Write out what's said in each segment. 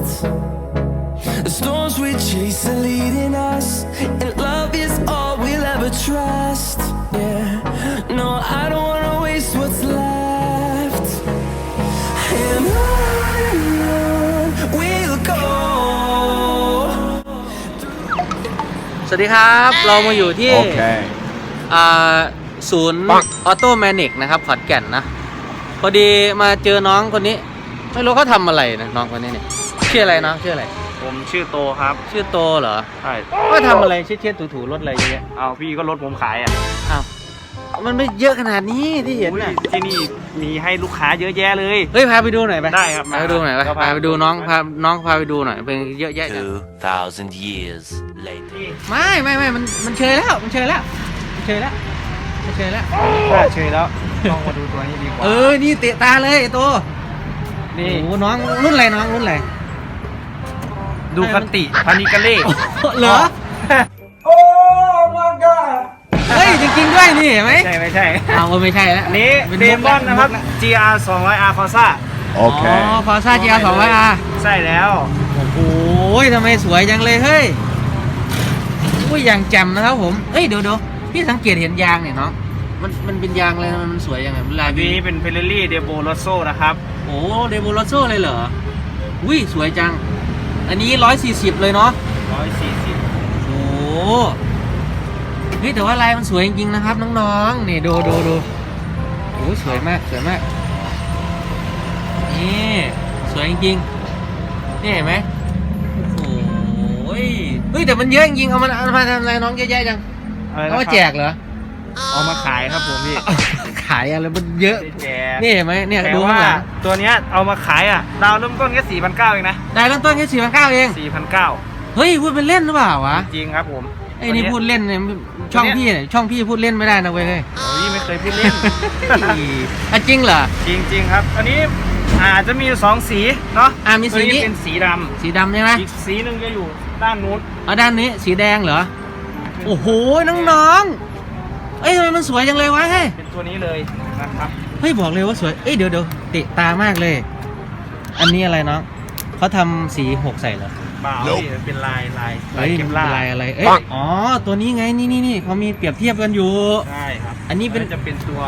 left. The storms we chase are leading us, and love is all we'll ever trust. Yeah, no, I don't wanna waste what's left. And on and on we'll go. สวัสดีครับ เรามาอยู่ที่ Okay. อ่าศูนย์ปัง ออโตแมนิกนะครับขอนแก่นนะ พอดีมาเจอน้องคนนี้ ไม่รู้เขาทำอะไรนะน้องคนนี้เนี่ยชื่ออะไรน้องชื่ออะไร ผมชื่อโตครับ ชื่อโตเหรอใช่ว่าทำอะไรเช็ดเช็ดถูถูๆรถอะไรเยอะแยะเอาพี่ก็รถผมขายอะอ้าวมันไม่เยอะขนาดนี้ที่เห็นอุ๊ยน่ะที่นี่มีให้ลูกค้าเยอะแยะเลย เฮ้ยพาไปดูหน่อยไปได้ครับพาไปดูหน่อยไปเดี๋ยวพา พาไปดูน้องพาน้องพาไปดูหน่อยเป็นเยอะแยะจัง 2,000 years later. ไม่ไม่ไม่มันมันเชยแล้วมันเชยแล้วมันเชยแล้วมันเชยแล้วถ้าเชยแล้วต้องมาดูตัวนี้ดีกว่า เออ นี่เตะตาเลยไอ้โต นี่โอ้โหน้องรุ่นอะไรน้องรุ่นอะไร ดูคันติพานิกาเล่เหรอเฮ้ยจริงๆด้วยนี่เห็นไหมใช่ไม่ใช่เอาว่าไม่ใช่แล้วอันนี้ป็เดมอนนะครับมุก GR 200R Corsa อ๋อ Okay. พอซ่าจีอาร์สองร้อยอาร์ใช่แล้ว โอ้โหทำไมสวยจังเลยเฮ้ยอุ้ยอย่างแจ่มนะครับผมเอ้ยเดี๋ยวเดี๋ยวพี่สังเกตเห็นยางเนี่ยเนาะมันมันเป็นยางอะไรนะมันสวยยังไงมันลายอันวีนี้เป็น Pirelli d e b o Rosso นะครับโอ้เดโมโลโซเลยเหรออุ้ยสวยจัง อันนี้ร้อยสี่สิบเลยเนาะ140โอ้เฮ้ยแต่ว่าลายมันสวยจริงๆนะครับ น้องๆนี่ดูดูดูโอ้สวยมากสวยมากนี่สวยจริงๆนี่เห็นไหมโอ้โหเฮ้ยแต่มันเยอะจริงๆเอามันเอามาทำอะไรน้องเยอะแยะจังอะไรนะเอามาแจกเหรอ เอามาขายครับผมพี่ ขายอะไรมันเยอะได้แจก นี่เห็นไหมเนี่ยแต่ดูข้างว่าหลังตัวเนี้ยเอามาขายอะดาวเริ่มต้นแค่4,900เองนะได้เริ่มต้นแค่สี่พันเก้าเอง4,900เฮ้ยพูดเป็นเล่นหรือเปล่าวะจริงครับผมไอ้นี่พูดเล่นเนี่ยช่องพี่เนี่ยช่องพี่พูดเล่นไม่ได้นะเว้ยเฮ้ย โอ้ยไม่เคยพูดเล่น อะจริงเหรอ จริงจริง ๆ ครับ อันนี้อาจจะมีอยู่สองสีเนาะอะมีสีนี้ ตัวเป็นสีดสีดำใช่ไหมำอีกสีหนึ่งจะอยู่ด้านนู้นเอาด้านนี้สีแดงเหรอ โอ้โหน้องๆเอ้ยทำไมมันสวยจังเลยวะเฮ้ยเป็นตัวนี้เลยนะครับ เฮ้ยบอกเลยว่าสวย เอ้ยเดี๋ยวเดี๋ยวเตะตามากเลย อันนี้อะไรน้องเขาทำสีหกใส่เหรอเปล่าพี่เป็นลายลายลายเฮ้ยเคมันมล่าเป็นลายอะไร เอ้ยอ๋อ ตัวนี้ไงนี่นี่นี่เขามีเปรียบเทียบกันอยู่ ใช่ครับ อันนี้เป็นแล้วจะเป็นตัว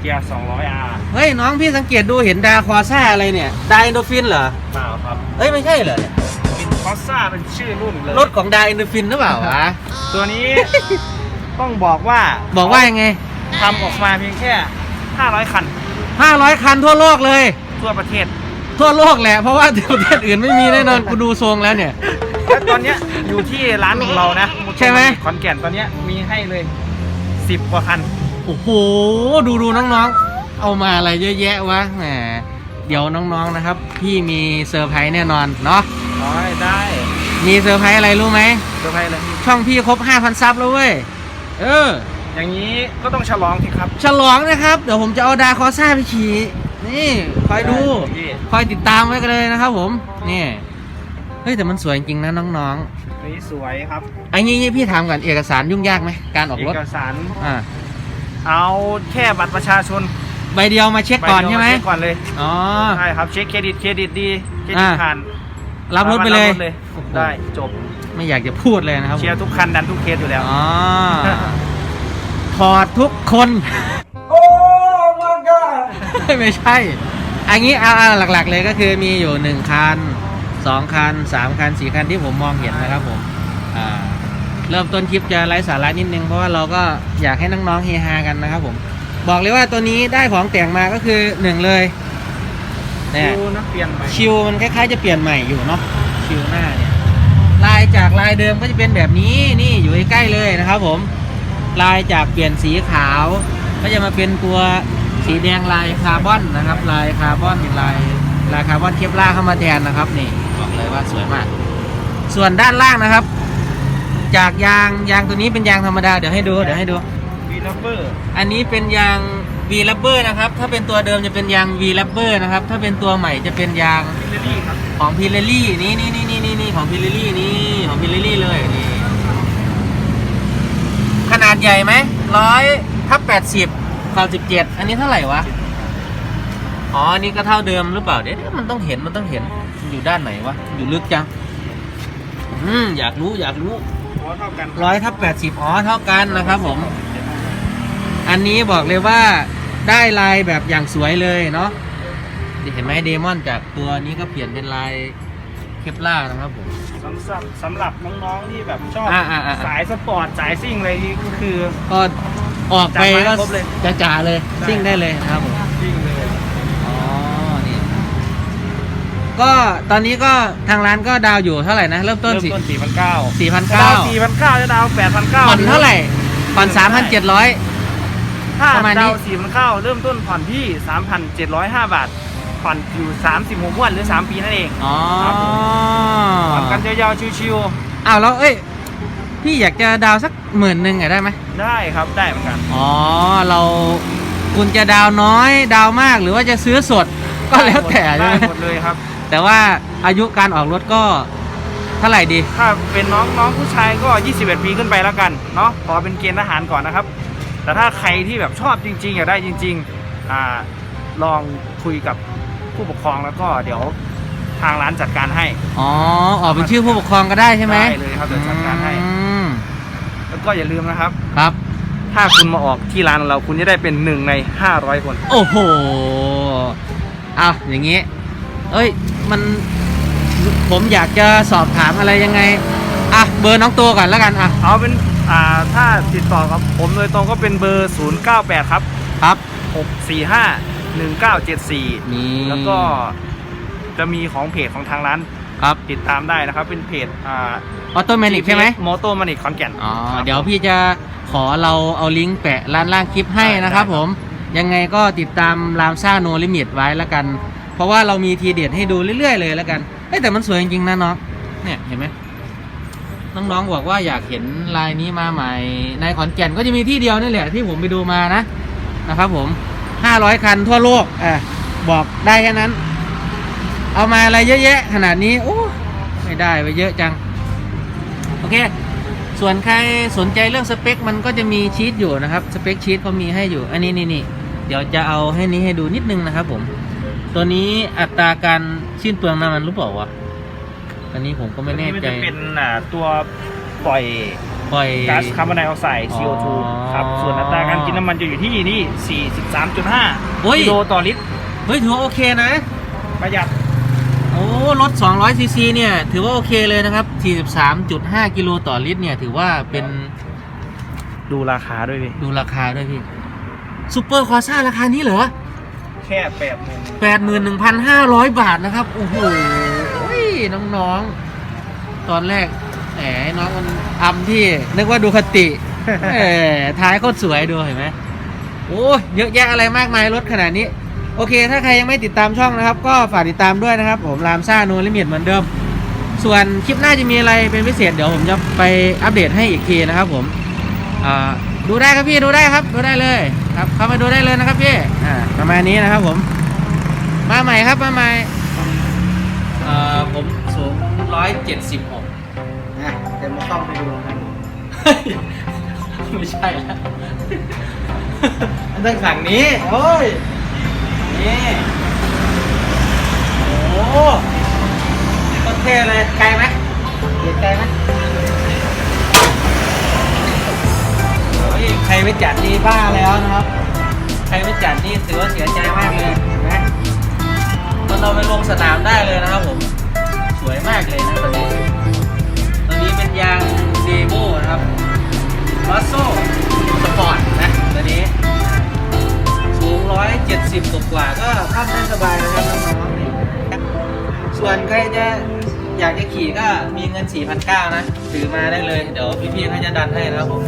เกียร์ 200R เฮ้ยน้องพี่สังเกตดูเห็นดาคอซ่าอะไรเนี่ยดาอินโดฟินเหรอเปล่าครับ เอ้ยไม่ใช่เหรอเนี่ยเป็นคอสซ่าเป็นชื่อรุ่นเลย รถของดาอินโดฟินหรือเปล่าวะ ตัวนี้ต้องบอกว่า บอกว่ายังไงทำออกมาเพียงแค่ 500 คัน 500 คันทั่วโลกเลย ทั่วประเทศ ทั่วโลกแหละ เพราะว่าประเทศอื่นไม่มีแน่นอนกูดูทรงแล้วเนี่ย แล้วตอนเนี้ยอยู่ที่ร้านของเรานะใช่ไหม ขอนแก่นตอนเนี้ยมีให้เลย 10 กว่าคัน โอ้โห ดูดูน้องๆ เอามาอะไรเยอะแยะวะ แหม เดี๋ยวน้องๆ นะครับ พี่มีเซอร์ไพรส์แน่นอนเนาะ ได้ได้มีเซอร์ไพรส์อะไรรู้ไหม เซอร์ไพรส์เลยช่องพี่ครบ 5,000 ซับแล้วเว้ย เออ อย่างนี้ก็ต้องฉลองสิครับ ฉลองนะครับ เดี๋ยวผมจะเอาดาคอซ่าไปขี่นี่คอยดู ได้พี่ คอยติดตามไว้กันเลยนะครับผม นี่ เฮ้ยแต่มันสวยจริงๆนะน้องนี่สวยครับๆไอ้งี้พี่ถามก่อนเอกสารยุ่งยากไหมการออกเอรถกสารอ่าเอาแค่บัตรประชาชนใบเดียวมาเช็คก่อนใบเดีใช่ยวไหมาเช็คก่อนเลยอ๋อ ใช่ครับเช็คเครดิตเครดิตดีเครดิตอ่า ผ่านรับรถไปเลยบได้จบไม่อยากจะพูดเลยนะครับผมเชียร์ทุกคันดันทุกเคสอยู่แล้วอ๋อ ถอดทุกคน โอ้ my god ไม่ใช่ อันนี้เอาเอาหลักๆเลยก็คือมีอยู่หนึ่งคันสองคันสามคันสี่คันที่ผมมองเห็นนะครับผมอ่าเริ่มต้นคลิปจะไร้สาระนิดนึงเพราะว่าเราก็อยากให้น้องๆเฮฮากันนะครับผม บอกเลยว่าตัวนี้ได้ของแต่งมาก็คือหนึ่งเลยเนี่ย ดูนะเปลี่ยนใหม่ชิวมันคล้ายๆจะเปลี่ยนใหม่อยู่เนาะชิวหน้าเนี่ยลายจากลายเดิมก็จะเป็นแบบนี้นี่อยู่ใกล้ๆเลยนะครับผม ลายจากเปลี่ยนสีขาว ก็จะมาเป็นตัวสีแดงลายคาร์บอนนะครับ ลายคาร์บอนลายลายคาร์บอนเคปล่าเข้ามาแทนนะครับนี่บอกเลยว่าสวยมาก ส่วนด้านล่างนะครับ จากยางยางตัวนี้เป็นยางธรรมดาเดี๋ยวให้ดูเดี๋ยวให้ดูวีลับเบอร์อันนี้เป็นยาง V Rubber นะครับ ถ้าเป็นตัวเดิมจะเป็นยาง V Rubber นะครับ ถ้าเป็นตัวใหม่จะเป็นยางฟิลลี่ครับของพิเรลี่นี่นี่นี่นี่นี่นี่ของพิเรลี่นี่ของพิเรลี่เลยนี่ข นาดใหญ่ไหมร้อยทับแปดสิบข่าวสิบเจ็ดอันนี้เท่าไหร่วะ อ๋ออันนี้ก็เท่าเดิมหรือเปล่า เดี๋ยวเดี๋ยวมันต้องเห็นมันต้องเห็นมันอยู่ด้านไหนวะ อยู่ลึกจัง อืมอยากรู้อยากรู้หัวเท่ากันร้อยทับแปดสิบอ๋อเท่ากันนะครับผม อันนี้บอกเลยว่าได้ลายแบบอย่างสวยเลยเนาะเห็นไหมเดมอนจากตัวนี้ก็เปลี่ยนเป็นลายเคปล่านะครับผม สำหรับสำหรับน้องๆที่แบบชอบอ่าอ่าอ่า สายสปอร์ตสายซิ่งอะไรนี่ก็คือ ก็ออกไปก็จัดมาให้ครบเลย จะจ่าๆเลยได้ซิ่งได้เลยนะครับผมซิ่งเลย อ๋อนี่ก็ตอนนี้ก็ทางร้านก็ดาวอยู่เท่าไหร่นะเริ่มต้นเริ่มสี่ต้นสี่พันเก้าสี่พันดาเก้าวสี่พันเก้าจะดาวแปดพันเก้าผ่อนเท่าไหร่ผ่อนสามพันเจ็ดร้อย ถ้าประมาณนี้ ดาวสี่พันเก้าเริ่มต้นผ่อนที่สามพันเจ็ดร้อยห้าบาท ผ่อนอยู่สามสิบหกงวดหรือสามปีนั่นเองอ๋อครับผมผ่อนกันยาวๆชิวอ้าวแล้วเอ้ยพี่อยากจะดาวสักหมื่นหนึ่งอะได้ไหมๆได้ครับได้เหมือนกันอ๋อเราคุณจะดาวน้อยดาวมากหรือว่าจะซื้อสดก็แล้วแต่ใช่ได้ไหมหมดเลยครับ แต่ว่าอายุการออกรถก็เท่าไหร่ดี ถ้าเป็นน้องน้องผู้ชายก็ 21 ปีขึ้นไปแล้วกันเนาะขอเป็นเกณฑ์ทหารก่อนนะครับ แต่ถ้าใครที่แบบชอบจริง ๆ อยากได้จริง ๆ อ่าลองคุยกับ ผู้ปกครองแล้วก็เดี๋ยวทางร้านจัดการให้ อ๋อออกเป็นชื่อผู้ปกครองก็ได้ใช่ไหมได้เลยครับเดี๋ยวจัดการให้ อืมแล้วก็อย่าลืมนะครับ ครับ ถ้าคุณมาออกที่ร้านของเราคุณจะได้เป็นหนึ่งใน 500 คน โอ้โหเอาอย่างงี้ เอ้ย มัน ผมอยากจะสอบถามอะไรยังไง อะ เบอร์น้องตัวก่อนแล้วกัน อะ เอาเป็นอ่าถ้าติดต่อกับผมโดยตรงก็เป็นเบอร์ 098 ครับ ครับ 645 1974 นี่แล้วก็จะมีของเพจของทางร้านครับติดตามได้นะครับ เป็นเพจอ่าออโตแมนิกใช่ไหมโมโตมานิกขอนแก่นอ๋อครับเดี๋ยวพี่จะขอเราเอาลิงก์แปะร้านล่างคลิปให้นะครับได้ครับผม ยังไงก็ติดตามรามซ่าโนลิมิตไว้แล้วกัน เพราะว่าเรามีทีเด็ดให้ดูเรื่อยๆเลยแล้วกันเอ้ยแต่มันสวยจริงๆนะน้องเนี่ยเห็นไหมน้องๆบอกว่าอยากเห็นลายนี้มาใหม่ในขอนแก่นก็จะมีที่เดียวนี่แหละที่ผมไปดูมานะนะครับผม 500 คันทั่วโลกอะบอกได้แค่นั้น เอามาอะไรเยอะแยะ ขนาดนี้โอ้ไม่ได้ไปเยอะจัง โอเค ส่วนใครสนใจเรื่องสเปค มันก็จะมีชีตอยู่นะครับ สเปคชีตเขามีให้อยู่ อันนี้นี่นี่เดี๋ยวจะเอาให้นี้ให้ดูนิดนึงนะครับผม ตัวนี้อัตราการสิ้นเปลืองน้ำมันรู้เปล่าวะ อันนี้ผมก็ไม่แน่มันใจจะเป็นอ่าตัวปล่อย ปล่อยก๊าซคาร์บอนไดออกไซด์ CO2 อ๋อครับ ส่วนอัตราการกินน้ำมันจะอยู่ที่นี่43.5โอ้ยกิโลต่อลิตร เฮ้ยถือว่าโอเคนะ ประหยัด โอ้รถ200ซีซีเนี่ยถือว่าโอเคเลยนะครับ 43.5 กิโลต่อลิตรเนี่ยถือว่าเป็นดูราคาด้วยพี่ ดูราคาด้วยพี่ซูเปอร์คอร์ซ่าราคานี้เหรอ แค่8หมื่น81,500 บาทนะครับ โอ้โหน้องๆ ตอนแรก แหมน้องมันอำที่นึกว่าดูคติเอ๋ท้ายโคตรสวยดูเห็นไหมโอ้เยอะแยะอะไรมากมายรถขนาดนี้ โอเค ถ้าใครยังไม่ติดตามช่องนะครับ ก็ฝากติดตามด้วยนะครับ ผมรามซ่าโนลิมิตเหมือนเดิม ส่วนคลิปหน้าจะมีอะไรเป็นพิเศษเดี๋ยวผมจะไปอัปเดตให้อีกทีนะครับผมดูได้ครับพี่ดูได้ครับดูได้เลยครับเข้ามาดูได้เลยนะครับพี่ประมาณนี้นะครับผม มาใหม่ครับมาใหม่ผมสูง176 ต่มาต้องไปดูกันไม่ใช่และมันต้องสั่งนี้โอ้ยนี่โอ้ต้นเท่เลยไกลไหมเห็นไกลไหมโอ้ยใครไม่จัดนี่บ้าแล้วนะครับ ใครไม่จัดนี่ถือว่าเสียใจมากเลยนะหมจนเราไปลงสนามได้เลยนะครับผม สวยมากเลยนะตอนนี้ 170กว่าก็ขับได้สบายนะครับน้องๆส่วนใครจะอยากจะขี่ก็มีเงิน 4,900 นะ ถือมาได้เลย เดี๋ยวพี่ๆเขาจะดันให้นะครับผม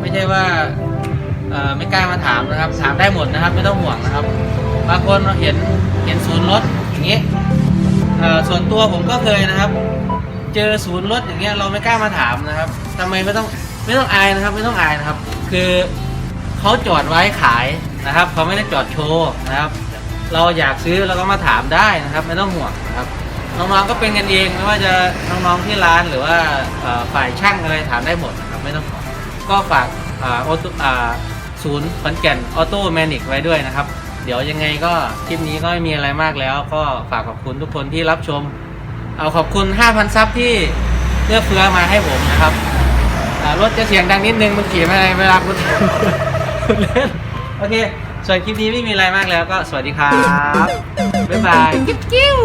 ไม่ใช่ว่าไม่กล้ามาถามนะครับ ถามได้หมดนะครับ ไม่ต้องห่วงนะครับ บางคนเห็นเห็นศูนย์รถอย่างนี้ส่วนตัวผมก็เคยนะครับ เจอศูนย์รถอย่างเงี้ยเราไม่กล้ามาถามนะครับทำไมไม่ต้องไม่ต้องอายนะครับ ไม่ต้องอายนะครับ คือเขาจอดไว้ขาย นะครับเขาไม่ได้จอดโชว์นะครับ เราอยากซื้อเราก็มาถามได้นะครับ ไม่ต้องห่วงนะครับ น้องๆก็เป็นกันเองไม่ว่าจะน้องๆที่ร้านหรือว่าฝ่ายช่างอะไรถามได้หมดนะครับไม่ต้องห่วงก็ฝากออโตอ่าศูนย์ขอนแก่นออโต้แมนิกไว้ด้วยนะครับ เดี๋ยวยังไงก็คลิปนี้ก็ไม่มีอะไรมากแล้ว ก็ฝากขอบคุณทุกคนที่รับชม เอาขอบคุณ 5,000 ซับที่เลือกเฟื้อมาให้ผมนะครับรถจะเสียงดังนิดนึงมันขี่ไม่ได้เวลาคุณเล่น โอเค ส่วนคลิปนี้ไม่มีอะไรมากแล้วก็สวัสดีครับ บ๊ายบาย กิ๊บกิ้ว